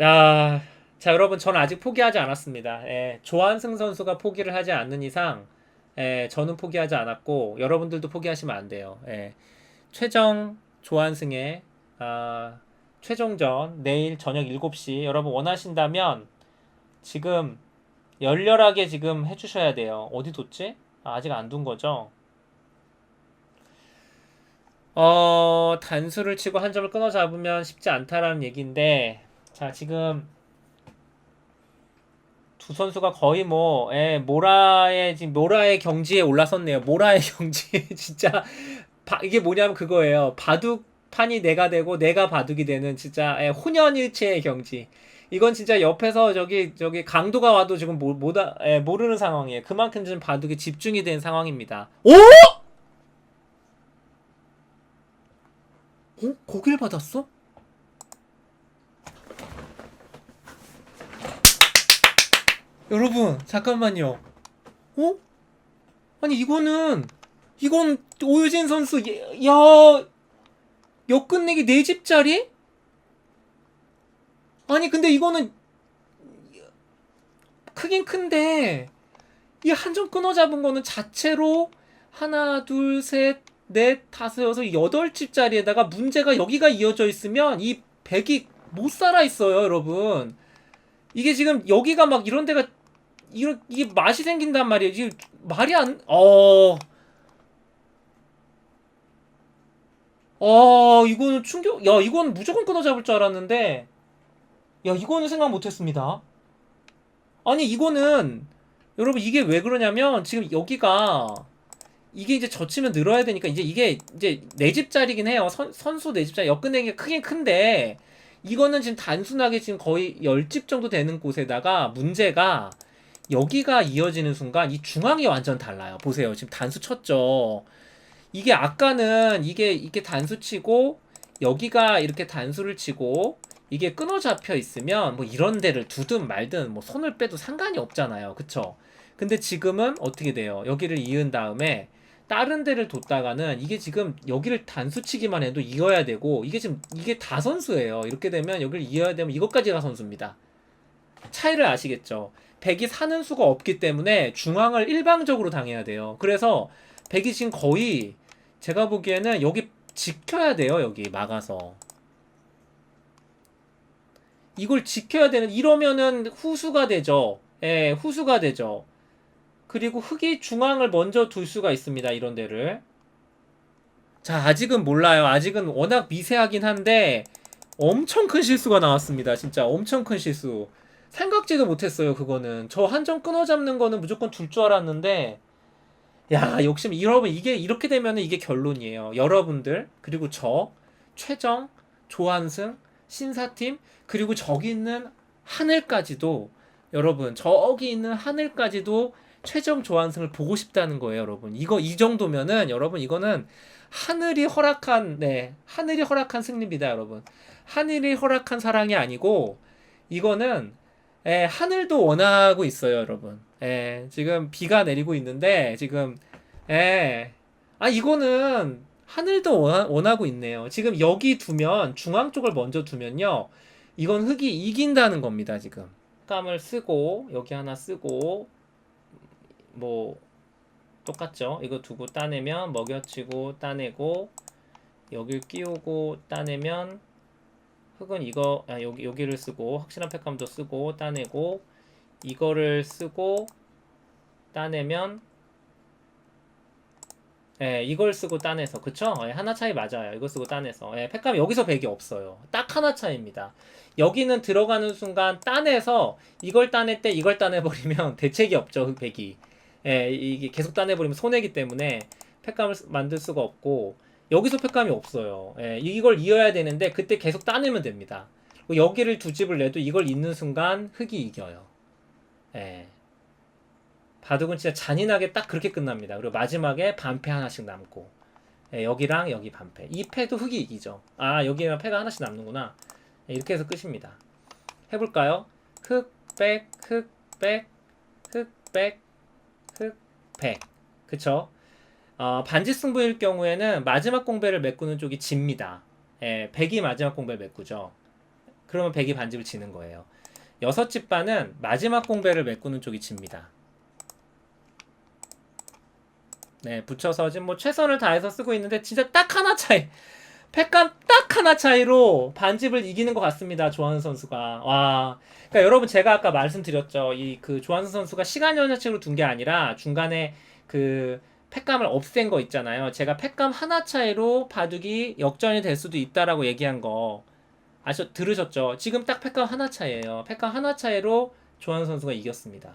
아, 자 여러분 저는 아직 포기하지 않았습니다. 예, 조한승 선수가 포기를 하지 않는 이상 예, 저는 포기하지 않았고 여러분들도 포기하시면 안 돼요. 예, 최정 조한승의 아, 최종전 내일 저녁 7시 여러분 원하신다면 지금 열렬하게 지금 해주셔야 돼요. 어디 뒀지? 아, 아직 안 둔 거죠? 어, 단수를 치고 한 점을 끊어 잡으면 쉽지 않다라는 얘기인데, 자, 지금 두 선수가 거의 뭐, 예, 모라의, 지금 모라의 경지에 올라섰네요. 모라의 경지에 진짜, 바- 이게 뭐냐면 그거예요. 바둑판이 내가 되고 내가 바둑이 되는 진짜, 예, 혼연일체의 경지. 이건 진짜 옆에서 저기, 저기 강도가 와도 지금 모, 모다, 예, 모르는 상황이에요. 그만큼 지금 바둑에 집중이 된 상황입니다. 오! 어? 거길 받았어? 여러분, 잠깐만요. 어? 아니, 이거는, 이건 오유진 선수, 예- 야, 역끝내기 4집짜리? 아니, 근데 이거는, 크긴 큰데, 이 한 점 끊어 잡은 거는 자체로 하나, 둘, 셋, 넷, 다섯, 여섯, 여덟 집짜리에다가 문제가 여기가 이어져 있으면 이 백이 못 살아 있어요, 여러분. 이게 지금 여기가 막 이런 데가 이런 이게 맛이 생긴단 말이에요. 지금 말이 안 어. 어, 이거는 충격. 야, 이건 무조건 끊어 잡을 줄 알았는데. 야, 이거는 생각 못 했습니다. 아니, 이거는 여러분 이게 왜 그러냐면 지금 여기가 이게 이제 젖히면 늘어야 되니까 이제 이게 이제 네 집짜리긴 해요. 선, 선수 네 집짜리 엮은내기가 크긴 큰데 이거는 지금 단순하게 지금 거의 10집 정도 되는 곳에다가 문제가 여기가 이어지는 순간 이 중앙이 완전 달라요. 보세요. 지금 단수 쳤죠. 이게 아까는 이게 이렇게 단수 치고 여기가 이렇게 단수를 치고 이게 끊어 잡혀 있으면 뭐 이런 데를 두든 말든 뭐 손을 빼도 상관이 없잖아요. 그쵸? 근데 지금은 어떻게 돼요? 여기를 이은 다음에 다른 데를 뒀다가는 이게 지금 여기를 단수치기만 해도 이어야 되고 이게 지금 이게 다 선수예요. 이렇게 되면 여기를 이어야 되면 이것까지가 선수입니다. 차이를 아시겠죠? 백이 사는 수가 없기 때문에 중앙을 일방적으로 당해야 돼요. 그래서 백이 지금 거의 제가 보기에는 여기 지켜야 돼요. 여기 막아서. 이걸 지켜야 되는 이러면은 후수가 되죠. 예, 후수가 되죠. 그리고 흑이 중앙을 먼저 둘 수가 있습니다. 이런 데를. 자, 아직은 몰라요. 아직은 워낙 미세하긴 한데 엄청 큰 실수가 나왔습니다. 진짜 엄청 큰 실수. 생각지도 못했어요. 그거는 저 한 점 끊어 잡는 거는 무조건 둘 줄 알았는데 야, 욕심 여러분 이게 이렇게 되면은 이게 결론이에요. 여러분들 그리고 저 최정, 조한승, 신사팀 그리고 저기 있는 하늘까지도 여러분 저기 있는 하늘까지도 최정 조한승을 보고 싶다는 거예요, 여러분. 이거 이 정도면은 여러분 이거는 하늘이 허락한 네 하늘이 허락한 승리입니다, 여러분. 하늘이 허락한 사랑이 아니고 이거는 예, 하늘도 원하고 있어요, 여러분. 예, 지금 비가 내리고 있는데 지금 예, 아 이거는 하늘도 원하, 원하고 있네요. 지금 여기 두면 중앙 쪽을 먼저 두면요, 이건 흙이 이긴다는 겁니다, 지금. 감을 쓰고 여기 하나 쓰고 뭐 똑같죠? 이거 두고 따내면 먹여치고 따내고 여길 끼우고 따내면 흙은 이거 아, 여기 여기를 쓰고 확실한 팩감도 쓰고 따내고 이거를 쓰고 따내면 예, 이걸 쓰고 따내서 그쵸? 예, 하나 차이 맞아요. 이거 쓰고 따내서 예, 팩감 여기서 백이 없어요. 딱 하나 차이입니다. 여기는 들어가는 순간 따내서 이걸 따낼 때 이걸 따내버리면 대책이 없죠. 그 백이 예, 이게 계속 따내버리면 손해기 때문에 팩감을 쓰- 만들 수가 없고 여기서 팩감이 없어요. 예, 이걸 이어야 되는데 그때 계속 따내면 됩니다. 그리고 여기를 두 집을 내도 이걸 잇는 순간 흙이 이겨요. 예. 바둑은 진짜 잔인하게 딱 그렇게 끝납니다. 그리고 마지막에 반패 하나씩 남고 예, 여기랑 여기 반패. 이 패도 흙이 이기죠. 아 여기에만 패가 하나씩 남는구나. 예, 이렇게 해서 끝입니다. 해볼까요? 흑, 백, 흑, 백, 흑, 백, 흑, 백. 그쵸? 어, 반지 승부일 경우에는 마지막 공배를 메꾸는 쪽이 집니다. 예, 백이 마지막 공배를 메꾸죠. 그러면 백이 반집을 지는 거예요. 여섯 집 반은 마지막 공배를 메꾸는 쪽이 집니다. 네, 붙여서 지금 뭐 최선을 다해서 쓰고 있는데 진짜 딱 하나 차이. 팩감 딱 하나 차이로 반집을 이기는 것 같습니다. 조한선 선수가. 와. 그러니까 여러분 제가 아까 말씀드렸죠. 이 그 조한선 선수가 시간 연장책으로 둔 게 아니라 중간에 그 팩감을 없앤 거 있잖아요. 제가 팩감 하나 차이로 바둑이 역전이 될 수도 있다라고 얘기한 거 아셨 들으셨죠? 지금 딱 팩감 하나 차이예요. 팩감 하나 차이로 조한선 선수가 이겼습니다.